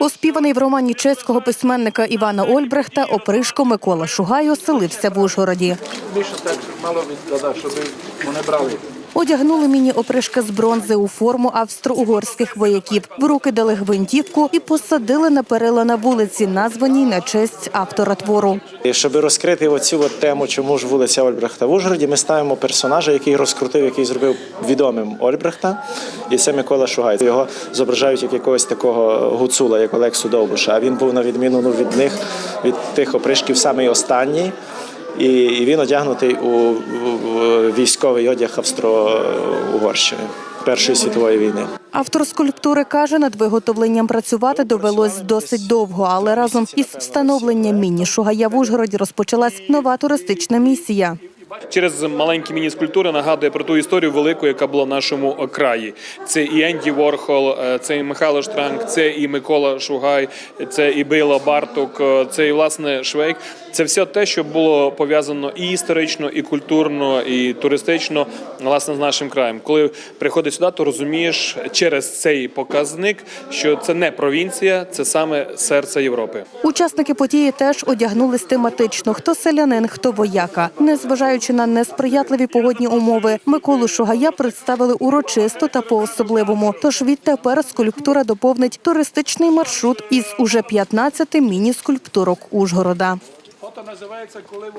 Оспіваний в романі чеського письменника Івана Ольбрехта опришко Микола Шугай оселився в Ужгороді. Більше так мало відкладав, щоб вони брали. Одягнули міні-опришка з бронзи у форму австро-угорських вояків. В руки дали гвинтівку і посадили на перила на вулиці, названій на честь автора твору. І щоб розкрити оцю от тему, чому ж вулиця Ольбрехта в Ужгороді, ми ставимо персонажа, який розкрутив, який зробив відомим Ольбрехта, і це Микола Шугай. Його зображають як якогось такого гуцула, як Олексу Довбуша. А він був на відміну ну, від них, від тих опришків, самий останній. І, він одягнутий у, військовий одяг Австро-Угорщини Першої світової війни. Автор скульптури каже, над виготовленням працювати довелось досить довго, але разом із встановленням міні-шугая в Ужгороді розпочалась нова туристична місія. Через маленькі міні-скульптури нагадує про ту історію велику, яка була в нашому краї. Це і Енді Ворхол, е, це і Михайло Штранг, це і Микола Шугай, це і Бейла Бартук, е, це і власне Швейк. Це все те, що було пов'язано і історично, і культурно, і туристично власне з нашим краєм. Коли приходиш сюди, то розумієш через цей показник, що це не провінція, це саме серце Європи. Учасники події теж одягнулись тематично: хто селянин, хто вояка. Незважаючи на несприятливі погодні умови, Миколу Шугая представили урочисто та по-особливому. Тож відтепер скульптура доповнить туристичний маршрут із уже 15 міні-скульптурок Ужгорода. Фото називається коли